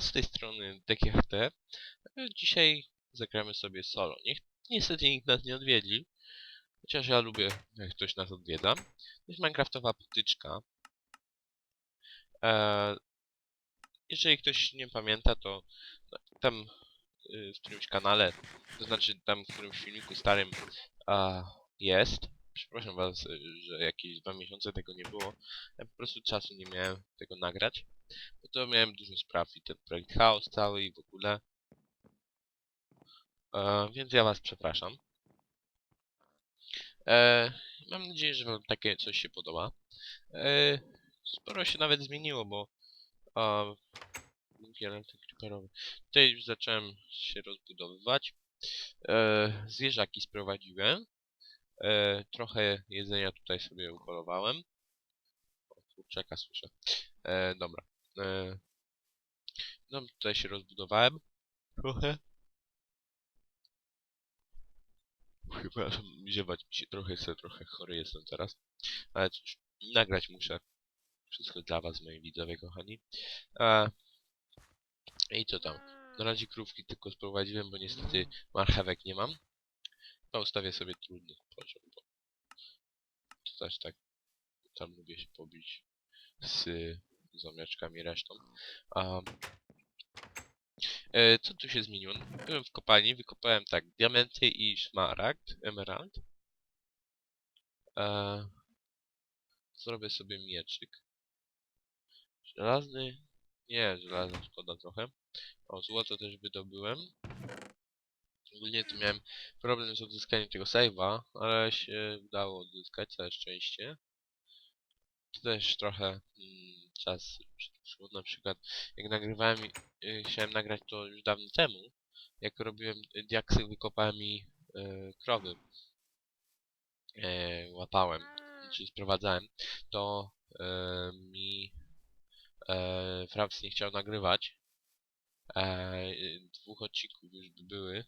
Z tej strony DGHT. Dzisiaj zagramy sobie solo. Niech, niestety nikt nas nie odwiedzi. Chociaż ja lubię, jak ktoś nas odwiedza. To jest Minecraftowa potyczka. Eee, jeżeli ktoś nie pamięta, to tam y, w którymś kanale, to znaczy tam w którymś filmiku starym a, jest. Przepraszam was, y, że jakieś dwa miesiące tego nie było. Ja po prostu czasu nie miałem tego nagrać. Bo to miałem dużo spraw i ten projekt chaos cały i w ogóle. E, więc ja was przepraszam. E, mam nadzieję, że wam takie coś się podoba. E, sporo się nawet zmieniło, bo. Tutaj już zacząłem się rozbudowywać. E, zwierzaki sprowadziłem. E, trochę jedzenia tutaj sobie upolowałem. O, kurczaka słyszę. E, dobra. E, no tutaj się rozbudowałem. Trochę. Chyba ziewać mi się trochę chce, trochę chory jestem teraz. Ale nagrać muszę. Wszystko dla was, moi widzowie kochani. E, I co tam? Na razie krówki tylko sprowadziłem, bo niestety marchewek nie mam. No ustawię sobie trudny poziom, bo to też tak tam lubię się pobić z zomeczkami resztą. A, e, co tu się zmieniło? Byłem w kopalni, wykopałem tak, diamenty i szmaragd, emerald. E, zrobię sobie mieczyk. Żelazny? Nie, żelazna szkoda trochę. O, złoto też wydobyłem. Ogólnie to miałem problem z odzyskaniem tego save'a, ale się udało odzyskać, całe szczęście. To też trochę mm, czas przyszło. Na przykład jak nagrywałem, y, chciałem nagrać to już dawno temu, jak robiłem diaksy, wykopałem i y, krowy y, łapałem, czy sprowadzałem, to y, mi y, Fraps nie chciał nagrywać. E, dwóch odcinków już by były,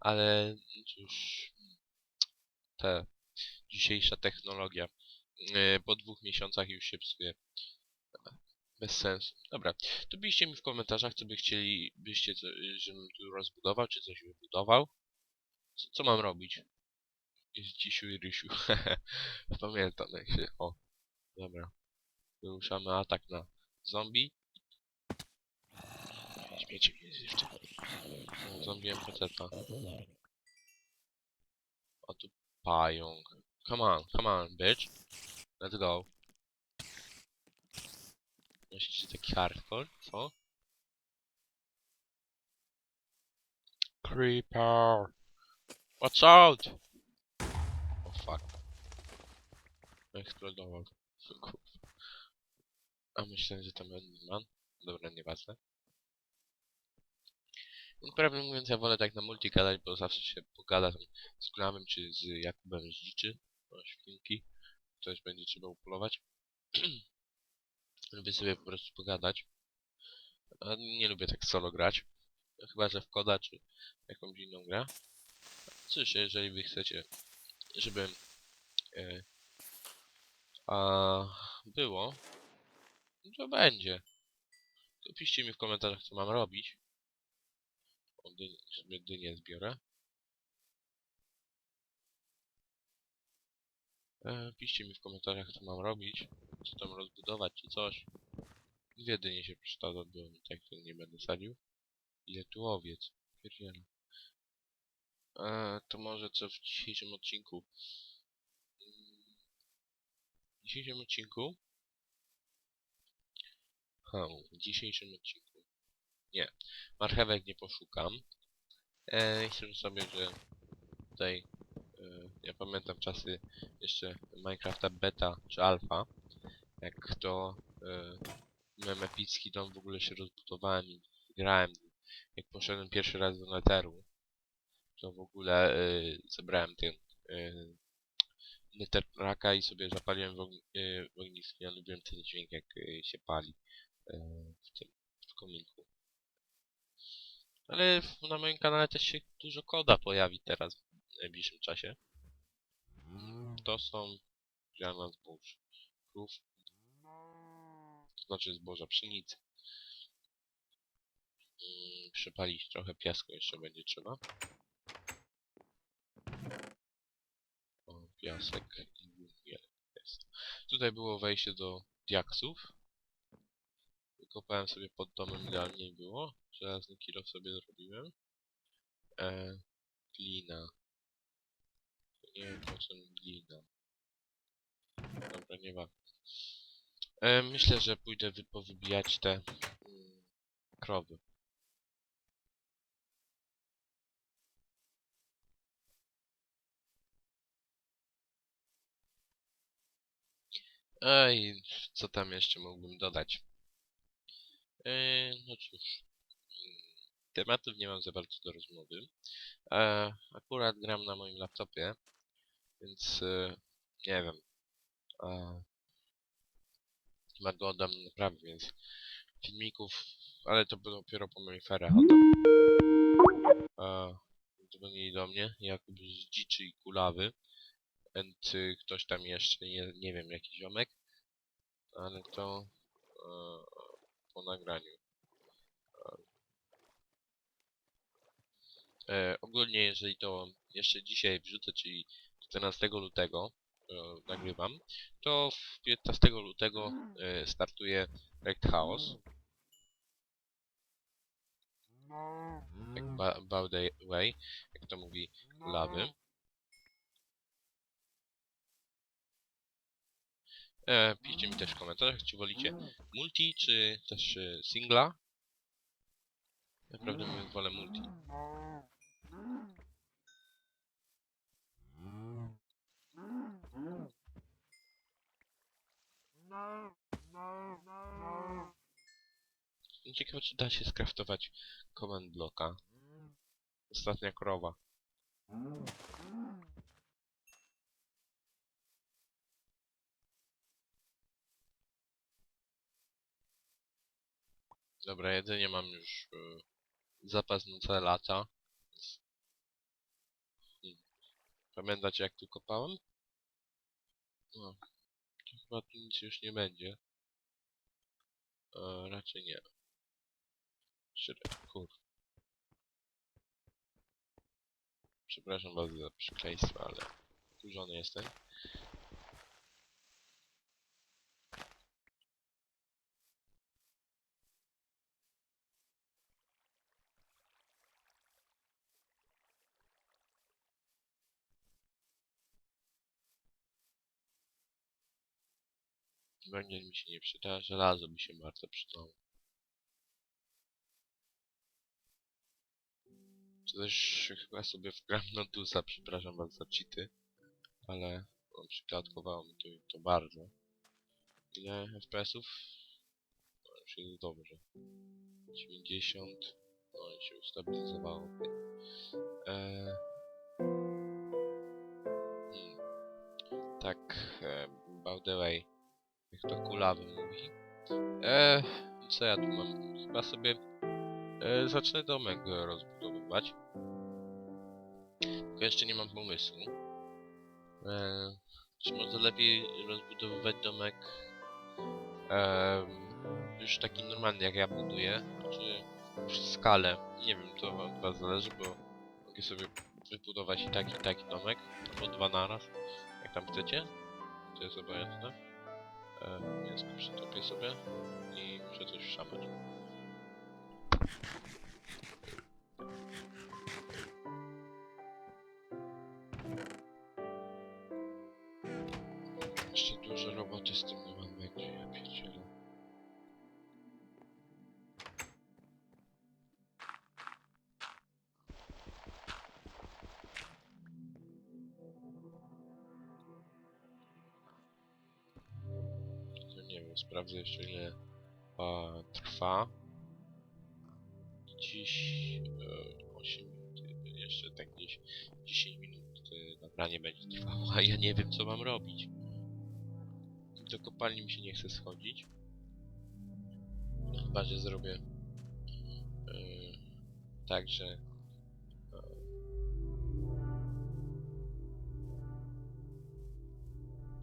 ale cóż, te dzisiejsza technologia e, po dwóch miesiącach już się psuje. Bez sensu. Dobra, to piszcie mi w komentarzach, co by chcieli, byście, co, żebym tu rozbudował, czy coś wybudował. Co, co mam robić? Dzisiu i Rysiu. Pamiętam jak się... O, dobra. Wyruszamy atak na zombie. Śmiecie mnie jeszcze. Zombie MPC-ta. O tu pająk. Come on, come on, bitch. Let's go. Myślicie taki hardcore? Co? Creeper! Watch out! O oh, fuck. Eksplodował. A myślałem, że to man. Dobra, nieważne. No, prawdę mówiąc, ja wolę tak na multi gadać, bo zawsze się pogada tam z Klamem czy z Jakubem z Dziczy. O, świnki. Też będzie trzeba upolować. lubię sobie po prostu pogadać. Nie lubię tak solo grać. Chyba, że w koda czy jakąś inną grę. Cóż, jeżeli wy chcecie, żebym e, a, było, no to będzie. To piszcie mi w komentarzach, co mam robić. O, sobie dynię zbiorę. E, piszcie mi w komentarzach, co mam robić. Co tam rozbudować, czy coś. Dwie dynie się przeszkadza, bo tak to nie będę sadził. Ile tu owiec? Pierdziele. E, to może co w dzisiejszym odcinku? W dzisiejszym odcinku? Ha, w dzisiejszym odcinku. Nie, marchewek nie poszukam. E, myślę sobie, że tutaj e, ja pamiętam czasy jeszcze Minecrafta beta czy alfa, jak to e, miałem epicki dom, w ogóle się rozbudowałem i grałem. Jak poszedłem pierwszy raz do Netheru, to w ogóle e, zebrałem ten e, Netherraka i sobie zapaliłem w, ogni e, w ognisku. Ja lubiłem ten dźwięk, jak e, się pali e, w tym w kominku. Ale w- na moim kanale też się dużo koda pojawi teraz w najbliższym czasie. To są ziarna zbóż. Krów. To znaczy zboża pszenicy. przepalić trochę piasku jeszcze będzie trzeba. O, piasek i węgiel jest. Tutaj było wejście do diaksów. Wykopałem sobie pod domem, idealnie było. Żelazny kilo sobie zrobiłem. E, glina. Nie wiem po mi glina. Dobra, nie ma. E, myślę, że pójdę wy powybijać te mm, krowy. Ej, co tam jeszcze mógłbym dodać? E, no cóż. mm, Tematów nie mam za bardzo do rozmowy. E, akurat gram na moim laptopie, więc e, nie wiem. E, go oddam na naprawę, więc filmików, ale to było dopiero po moich ferach dzwonili do mnie, Jakub z Dziczy i Kulawy. And ktoś tam jeszcze, nie, nie wiem, jaki ziomek. Ale to e, po nagraniu. E, ogólnie, jeżeli to jeszcze dzisiaj wrzucę, czyli 14 lutego nagrywam, to w 15 lutego e, startuje projekt Chaos. Jak ba by the way, jak to mówi Kulawy. E, piszcie mi też w komentarzach, czy wolicie multi, czy też e, singla. Ja prawdę mówiąc wolę multi. Ciekawe, czy da się skraftować command bloka. Ostatnia krowa. Dobra, jedzenie mam już e, zapas na całe lata. Pamiętacie jak tu kopałem? No. Tu nic już nie będzie. E, raczej nie. Szry- Kur. Przepraszam bardzo za przekleństwo, ale wkurzony jestem. Węgiel mi się nie przyda, żelazo by się bardzo przydało. To też chyba sobie wgram Notusa, przepraszam was za cheaty, ale no, przykładkowało mi to, to bardzo. Ile FPS-ów? No już jest dobrze. 90. No i się ustabilizowało. Eee... Hmm. Tak, e, by the way, jak to kulawy mówi. Eee, co ja tu mam? Chyba sobie e, zacznę domek e, rozbudowywać. Tylko jeszcze nie mam pomysłu. E, czy może lepiej rozbudowywać domek e, już taki normalny jak ja buduję, czy w skalę? Nie wiem, to od was zależy, bo mogę sobie wybudować i taki, i taki domek, albo dwa naraz, jak tam chcecie. To jest obojętne. E, mięsko przytopię sobie i muszę coś szamać. Sprawdzę jeszcze ile a, trwa. Dziś e, 8 minut, e, jeszcze tak gdzieś 10 minut e, nagranie będzie trwało, a ja nie wiem co mam robić. Do kopalni mi się nie chce schodzić. Chyba, że zrobię e, tak, że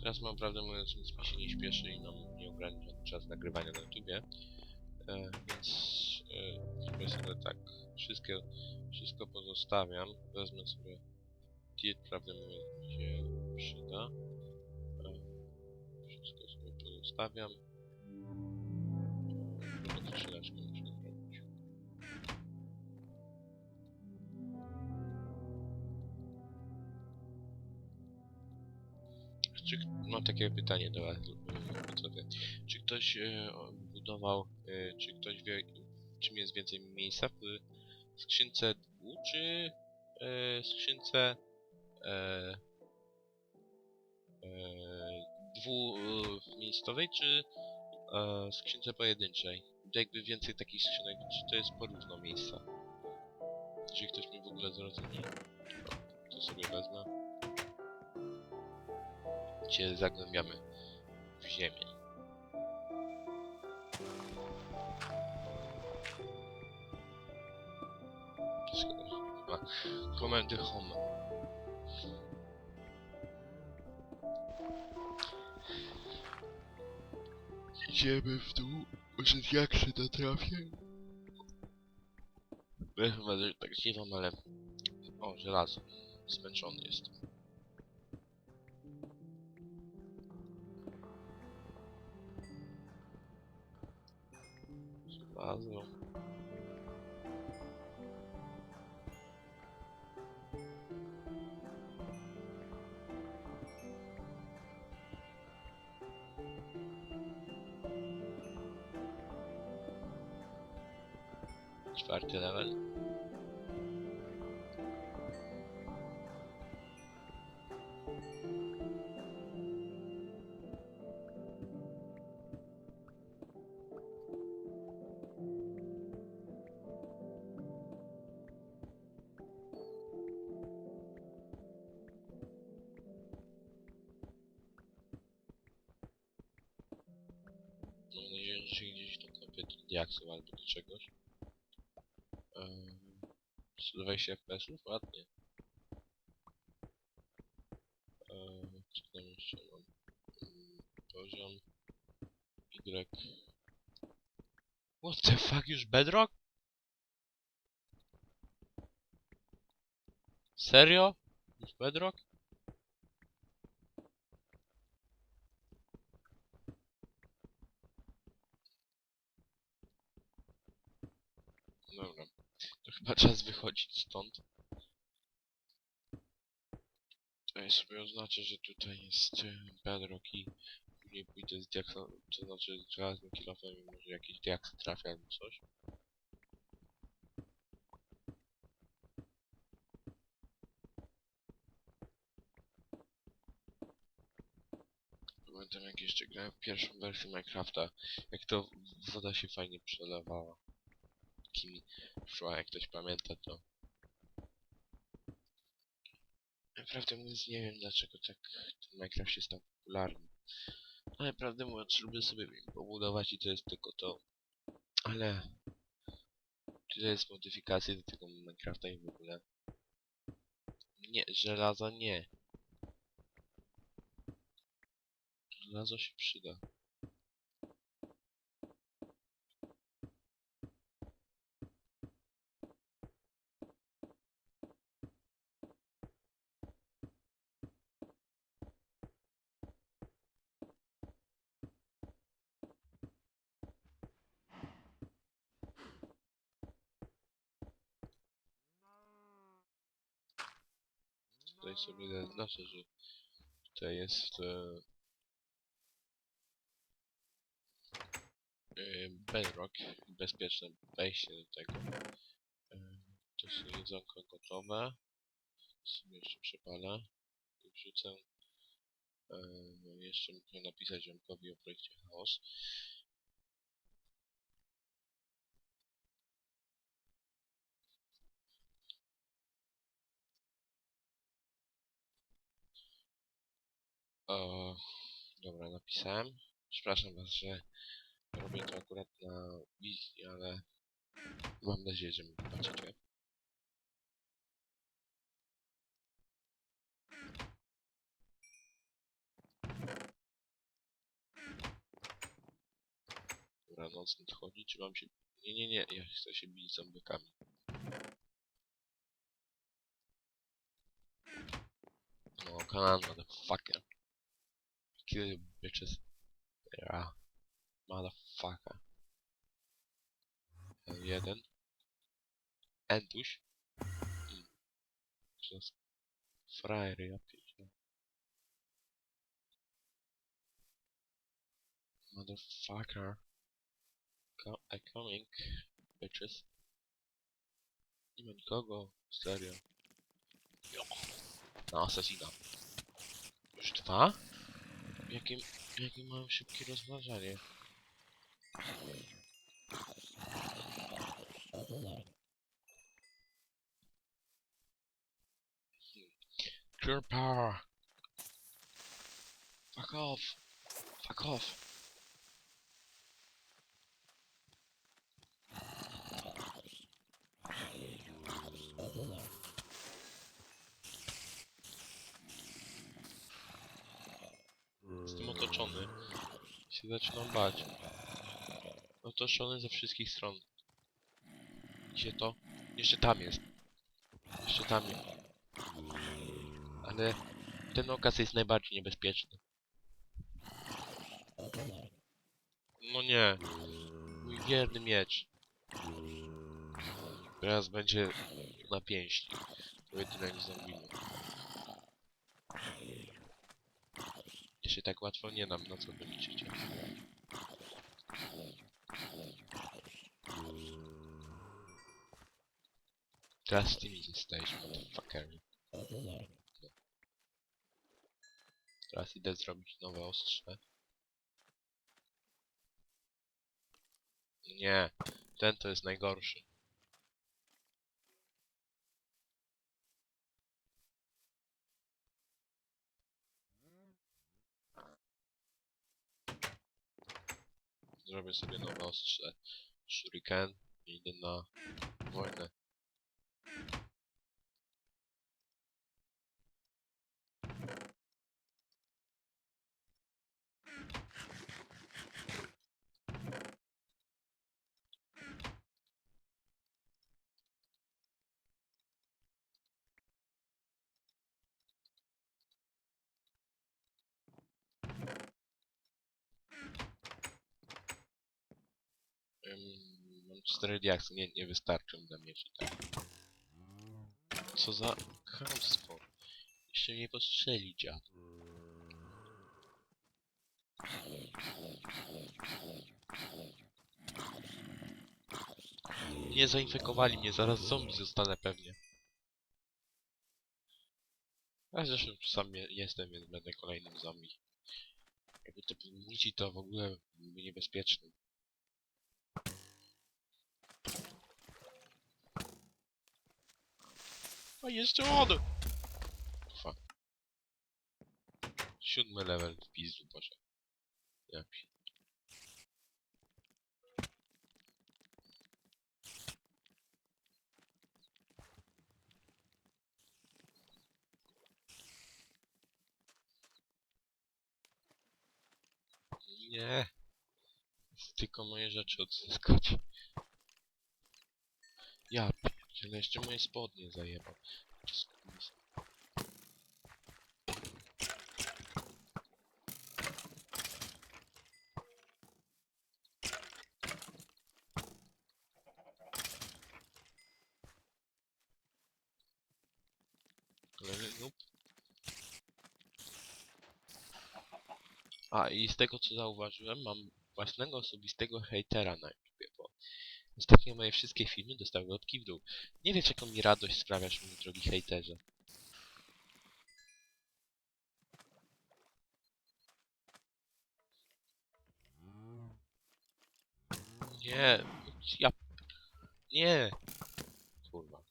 Teraz mam prawdę mówiąc nic mi się nie śpieszy i mam nieograniczony czas nagrywania na YouTubie. E, więc e, sobie tak. Wszystkie, wszystko pozostawiam. Wezmę sobie diet, prawdę mówiąc, mi się przyda. E, Wszystko sobie pozostawiam. Będę Czy, mam takie pytanie do was, e, widzowie. Czy ktoś e, budował, e, czy ktoś wie, czym jest więcej miejsca w skrzynce dwu, czy e, skrzynce e, e, dwumiejscowej, czy e, skrzynce pojedynczej? Jakby więcej takich skrzynek, czy to jest porówno miejsca? Czy ktoś mi w ogóle zrozumie? To sobie wezmę. Cię zagłębiamy w ziemię. Ma komendy home. Idziemy w dół, może jak się natrafię? Ja chyba tak zdziwam, ale... O, żelazo. Zmęczony jestem. Żelazo. Czwarty level. Mam się gdzieś dokopię do diaksów albo do czegoś. Ehm, 120 FPS-ów? Ładnie. Ehm, co tam jeszcze mam? Mm, Poziom. Y. What the fuck, już Bedrock? Serio? Już Bedrock? Dobra. To chyba czas wychodzić stąd. Ja sobie oznaczę, że tutaj jest e, bedrock i później pójdę z diaksa, to znaczy z żelaznym kilofem i może jakiś diaks trafi albo coś. Pamiętam jak jeszcze grałem pierwszą wersję Minecrafta, jak to woda się fajnie przelewała. Takimi szła, jak ktoś pamięta to. Naprawdę mówiąc nie wiem dlaczego tak ten Minecraft się stał popularny. Ale prawdę mówiąc lubię sobie pobudować i to jest tylko to. Ale tyle jest modyfikacji do tego Minecrafta i w ogóle. Nie, żelazo nie. Żelazo się przyda. Tutaj sobie zaznaczę, że tutaj jest e, e, bedrock, bezpieczne wejście do tego. E, to jest jedzonko gotowe. Sobie jeszcze przepalę wrzucę. E, jeszcze muszę napisać ziomkowi o projekcie chaos. O, dobra, napisałem. Przepraszam was, że robię to akurat na wizji, ale mam nadzieję, że mi wybaczycie. Dobra, noc nadchodzi, czy mam się Nie, nie, nie, ja chcę się bić z zombiekami. No, on, motherfucker. Kill you bitches. Yeah. Motherfucker. Jeden. Entuś. Mm. Przez frajery, ja pierdolę. Motherfucker. Co I coming, bitches. Nie ma nikogo, serio. Jo. Na asasina. Już dwa? Jakie, jakie mam szybkie rozważanie. Pure power. Fuck off. Fuck off. Otoczony. Się zaczynam bać. Otoczony ze wszystkich stron. Gdzie to? Jeszcze tam jest. Jeszcze tam jest. Ale ten okaz jest najbardziej niebezpieczny. No nie. Mój wierny miecz. Teraz będzie na pięści. Pojedynek z zombimi. Ja się tak łatwo nie dam, na co wy liczycie. Teraz tymi zostajesz, motherfuckery. Teraz idę zrobić nowe ostrze. Nie, ten to jest najgorszy. Zrobię sobie nowe ostrze. Shuriken i idę na wojnę. Mam 4 diaksy, nie, nie wystarczą dla i tak. Co za chamstwo. Jeszcze mnie postrzeli dziad. Nie zainfekowali mnie, zaraz zombie zostanę pewnie. A zresztą sam je- jestem, więc będę kolejnym zombie. Jakby to był to w ogóle byłby niebezpieczny. A jeszcze on! Fuck. Siódmy level w pizdu poszedł. Ja pi... Nie. Tylko moje rzeczy odzyskać. Pierdzielę, jeszcze moje spodnie zajebał. A i z tego co zauważyłem, mam własnego osobistego hejtera na YouTubie, bo ostatnio moje wszystkie filmy dostały łapki w dół. Nie wiesz jaką mi radość sprawiasz, mój drogi hejterze. Nie, ja... Nie! Kurwa.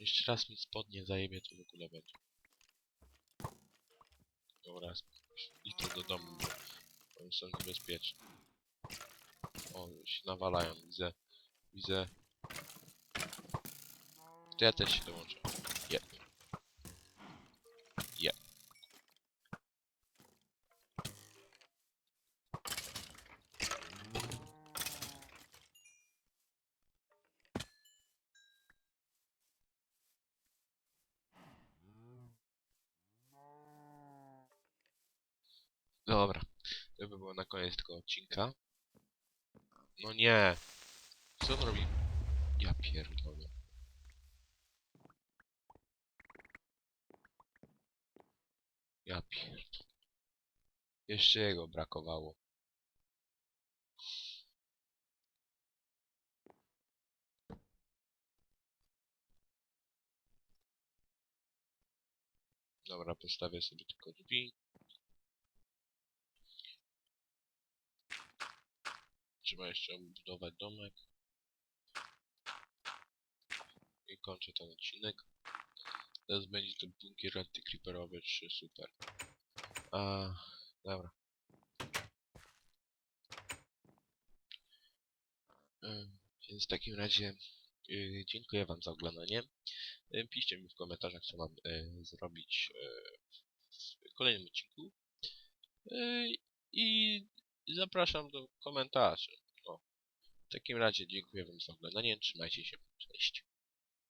Jeszcze raz mi spodnie zajebie, to w ogóle będzie. Dobra, i to do domu, oni są niebezpieczni. O, się nawalają, widzę. Widzę. To ja też się dołączę. Je. Yeah. Je. Yeah. Dobra. To by było na koniec tego odcinka. No nie. Co on robi? Ja pierdolę. Ja pierdolę. Jeszcze jego brakowało. Dobra, postawię sobie tylko drzwi. Trzeba jeszcze budować domek. I kończę ten odcinek. Teraz będzie to bunkier antycreeperowy 3, super. A, dobra. Więc w takim razie yy, dziękuję wam za oglądanie. Yy, Piszcie mi w komentarzach, co mam yy, zrobić w kolejnym odcinku. I zapraszam do komentarzy. W takim razie dziękuję wam za oglądanie. Trzymajcie się. Cześć.